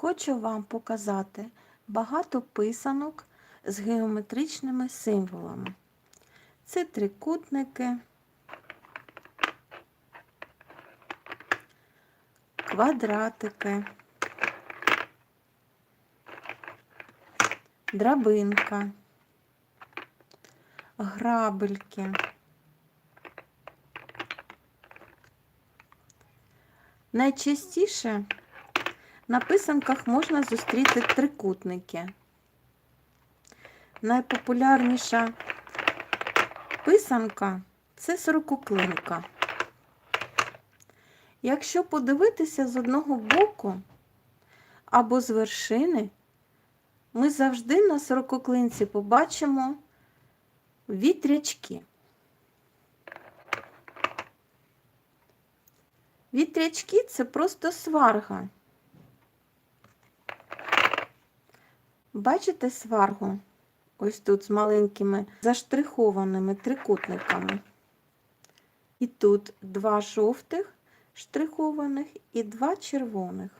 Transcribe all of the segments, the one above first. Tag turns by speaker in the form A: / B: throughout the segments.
A: Хочу вам показати багато писанок з геометричними символами. Це трикутники, квадратики, драбинка, грабельки. Найчастіше на писанках можна зустріти трикутники. Найпопулярніша писанка це сорококлинка. Якщо подивитися з одного боку або з вершини, ми завжди на сорококлинці побачимо вітрячки. Вітрячки це просто сварга. Бачите сваргу? Ось тут з маленькими заштрихованими трикутниками. І тут два жовтих штрихованих і два червоних.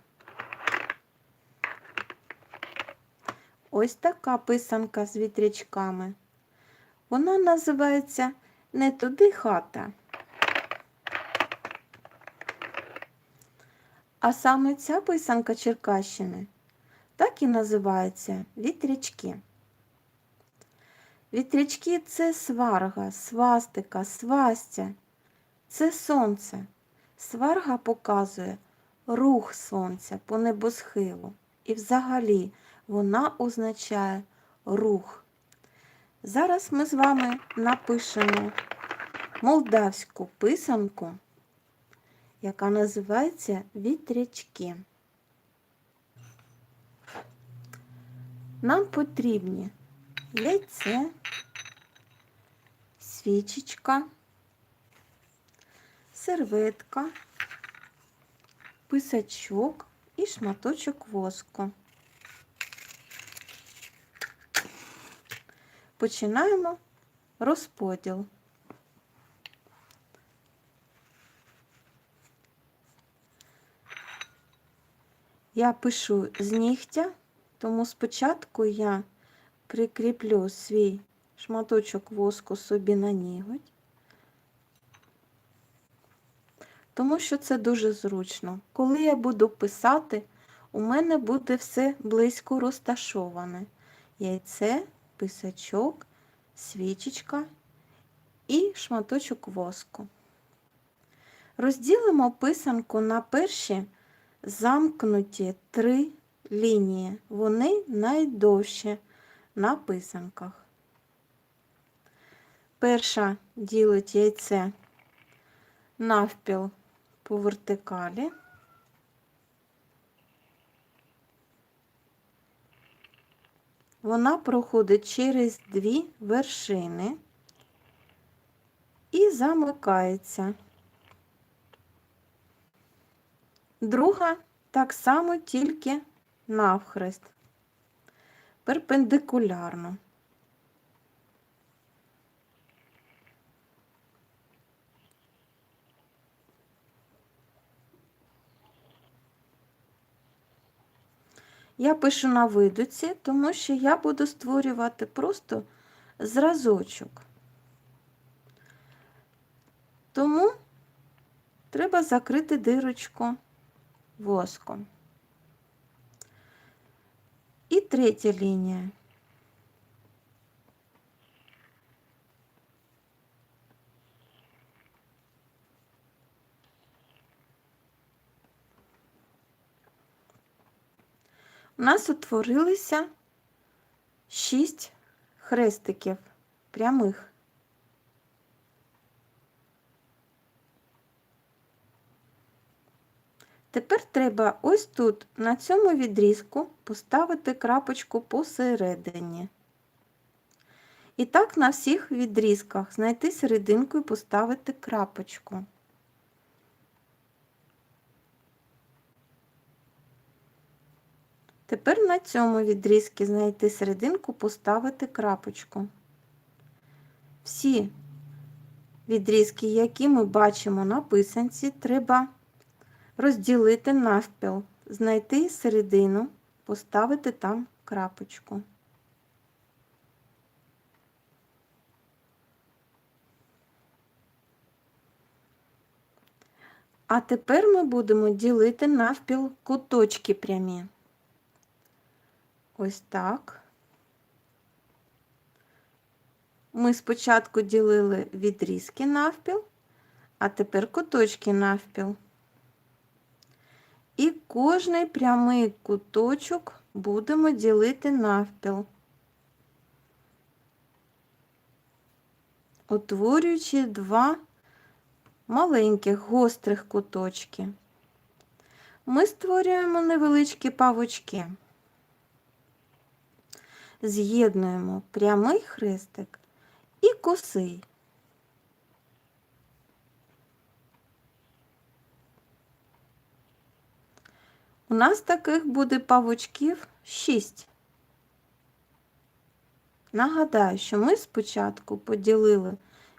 A: Ось така писанка з вітрячками. Вона називається не туди хата. А саме ця писанка Черкащини так і називається вітрячки. Вітрячки це сварга, свастика, свастя, це сонце. Сварга показує рух сонця по небосхилу. І взагалі вона означає рух. Зараз ми з вами напишемо молдавську писанку, яка називається вітрячки. Нам потрібні яйце, свічечка, серветка, писачок і шматочок воску. Починаємо розподіл. Я пишу з нігтя, тому спочатку я прикріплю свій шматочок воску собі на ніготь, тому що це дуже зручно. Коли я буду писати, у мене буде все близько розташоване. Яйце, писачок, свічечка і шматочок воску. Розділимо писанку на перші замкнуті три лінії. Вони найдовші на писанках. Перша ділить яйце навпіл по вертикалі. Вона проходить через дві вершини і замикається. Друга так само тільки навхрест, перпендикулярно. Я пишу на видуці, тому що я буду створювати просто зразочок. Тому треба закрити дирочку воском. І третя лінія. У нас утворилися шість хрестиків прямих. Тепер треба ось тут, на цьому відрізку, поставити крапочку посередині. І так на всіх відрізках знайти серединку і поставити крапочку. Тепер на цьому відрізку знайти серединку, поставити крапочку. Всі відрізки, які ми бачимо на писанці, треба розділити навпіл знайти середину, поставити там крапочку. А тепер ми будемо ділити навпіл куточки прямі. Ось так. Ми спочатку ділили відрізки навпіл, а тепер куточки навпіл. І кожний прямий куточок будемо ділити навпіл, утворюючи два маленьких гострих куточки. Ми створюємо невеличкі павучки. З'єднуємо прямий хрестик і косий. У нас таких буде павучків 6. Нагадаю, що ми спочатку поділили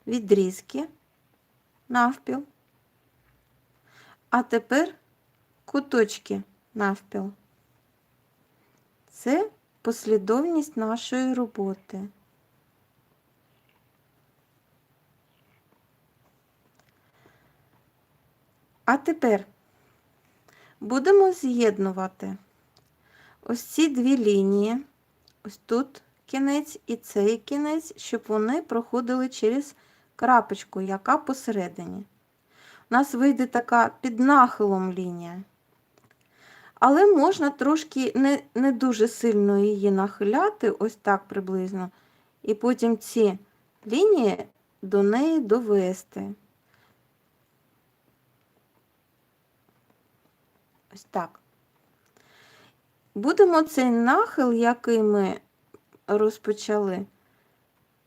A: відрізки навпіл, а тепер куточки навпіл. Це послідовність нашої роботи. А тепер будемо з'єднувати ось ці дві лінії, ось тут кінець і цей кінець, щоб вони проходили через крапочку, яка посередині. У нас вийде така під нахилом лінія. Але можна трошки не, не дуже сильно її нахиляти, ось так приблизно, і потім ці лінії до неї довести. Ось так. Будемо цей нахил, який ми розпочали,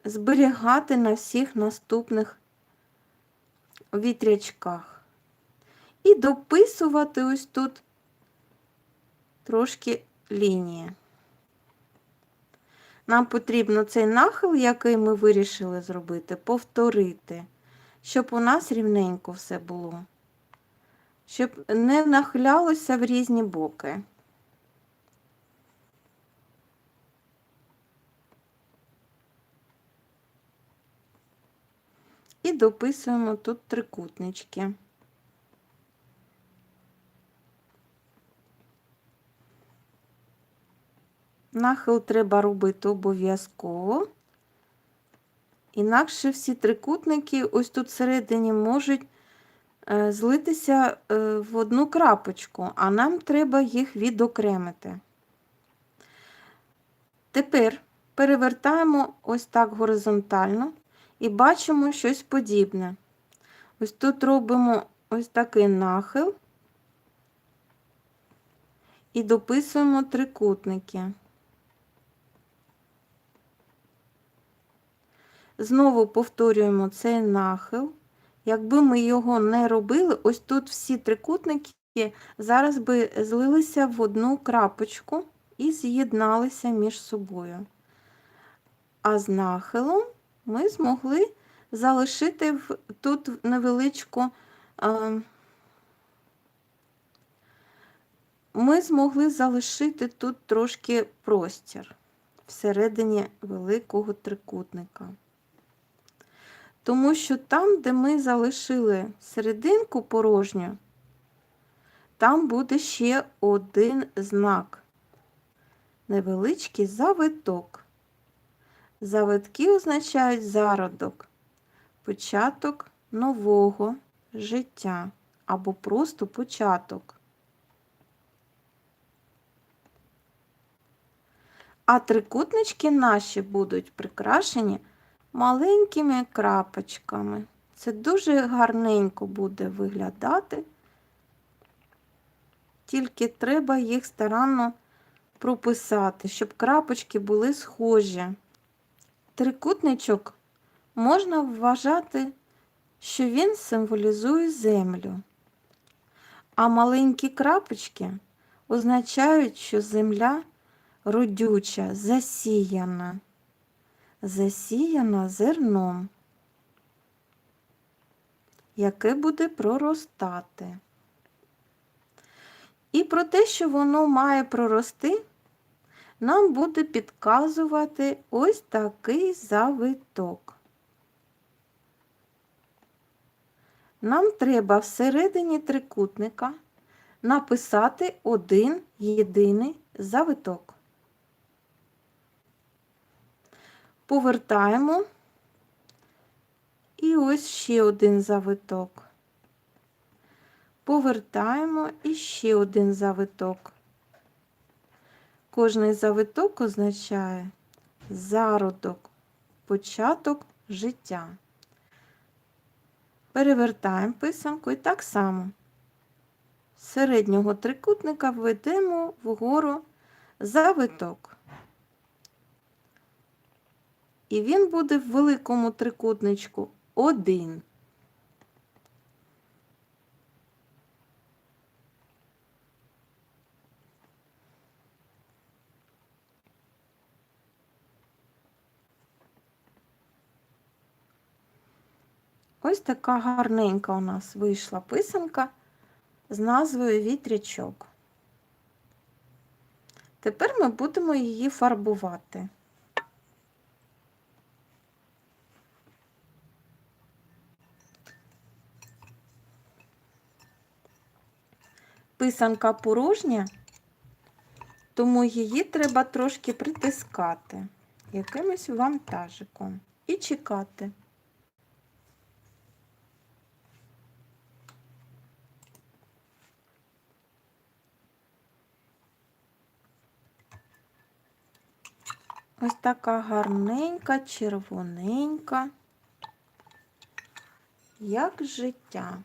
A: зберігати на всіх наступних вітрячках. І дописувати ось тут трошки лінії. Нам потрібно цей нахил, який ми вирішили зробити, повторити, щоб у нас рівненько все було, щоб не нахилялося в різні боки. І дописуємо тут трикутнички. Нахил треба робити обов'язково. Інакше всі трикутники ось тут всередині можуть злитися е, в одну крапочку, а нам треба їх відокремити. Тепер перевертаємо ось так горизонтально і бачимо щось подібне. Ось тут робимо ось такий нахил і дописуємо трикутники. Знову повторюємо цей нахил. Якби ми його не робили, ось тут всі трикутники зараз би злилися в одну крапочку і з'єдналися між собою. А з нахилом ми змогли залишити тут невеличку, ми змогли залишити тут трошки простір всередині великого трикутника. Тому що там, де ми залишили серединку порожню, там буде ще один знак. Невеличкий завиток. Завитки означають зародок, початок нового життя або просто початок. А трикутнички наші будуть прикрашені маленькими крапочками. Це дуже гарненько буде виглядати, тільки треба їх старанно прописати, щоб крапочки були схожі. Трикутничок можна вважати, що він символізує землю, а маленькі крапочки означають, що земля родюча, засіяна засіяна зерном, яке буде проростати. І про те, що воно має прорости, нам буде підказувати ось такий завиток. Нам треба всередині трикутника написати один єдиний завиток. Повертаємо і ось ще один завиток. Повертаємо і ще один завиток. Кожний завиток означає зародок, початок життя. Перевертаємо писанку і так само з середнього трикутника введемо вгору завиток. І він буде в великому трикутничку один. Ось така гарненька у нас вийшла писанка з назвою Вітрячок. Тепер ми будемо її фарбувати. Писанка порожня, тому її треба трошки притискати якимось вантажиком і чекати. Ось така гарненька, червоненька, як життя.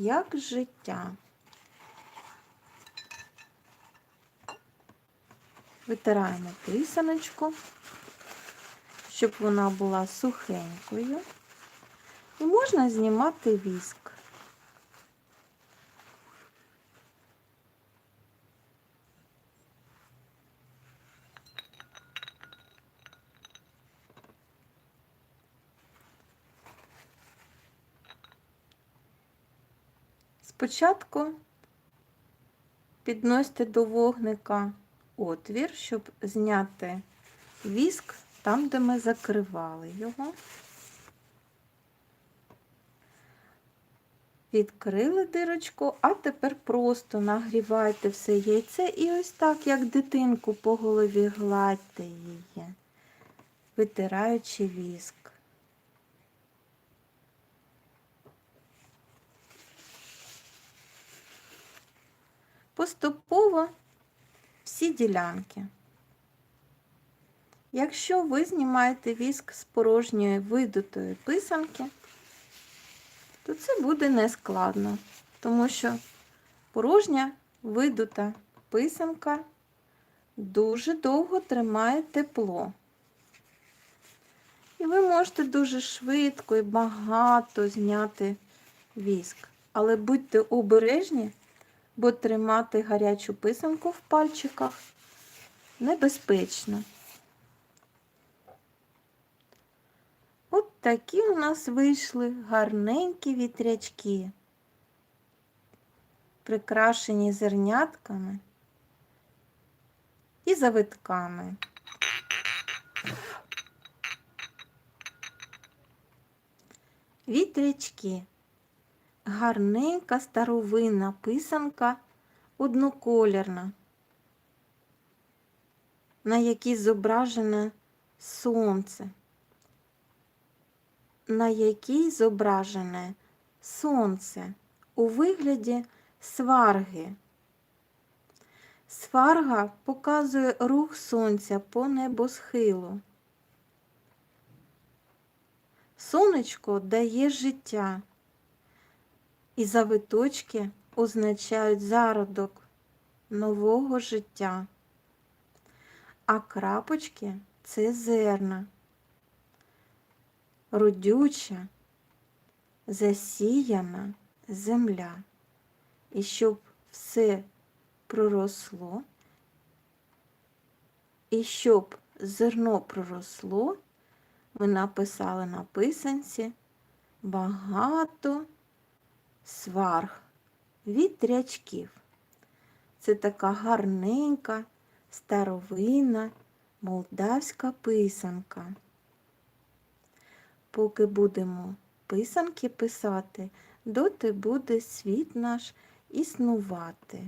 A: Як життя. Витираємо писаночку, щоб вона була сухенькою. І можна знімати віск. Спочатку підносьте до вогника отвір, щоб зняти віск там, де ми закривали його. Відкрили дирочку, а тепер просто нагрівайте все яйце і ось так, як дитинку по голові гладьте її, витираючи віск. Поступово всі ділянки. Якщо ви знімаєте віск з порожньої видутої писанки, то це буде нескладно, тому що порожня видута писанка дуже довго тримає тепло. І ви можете дуже швидко і багато зняти віск. Але будьте обережні, бо тримати гарячу писанку в пальчиках небезпечно. От такі у нас вийшли гарненькі вітрячки, прикрашені зернятками і завитками. Вітрячки. Гарненька старовинна писанка одноколірна, на якій зображене сонце, на якій зображене сонце у вигляді сварги. Сварга показує рух сонця по небосхилу. Сонечко дає життя, і завиточки означають зародок нового життя, а крапочки це зерна, родюча, засіяна земля. І щоб все проросло, і щоб зерно проросло, ми написали на писанці багато сварг вітрячків. Це така гарненька, старовинна молдавська писанка. Поки будемо писанки писати, доти буде світ наш існувати.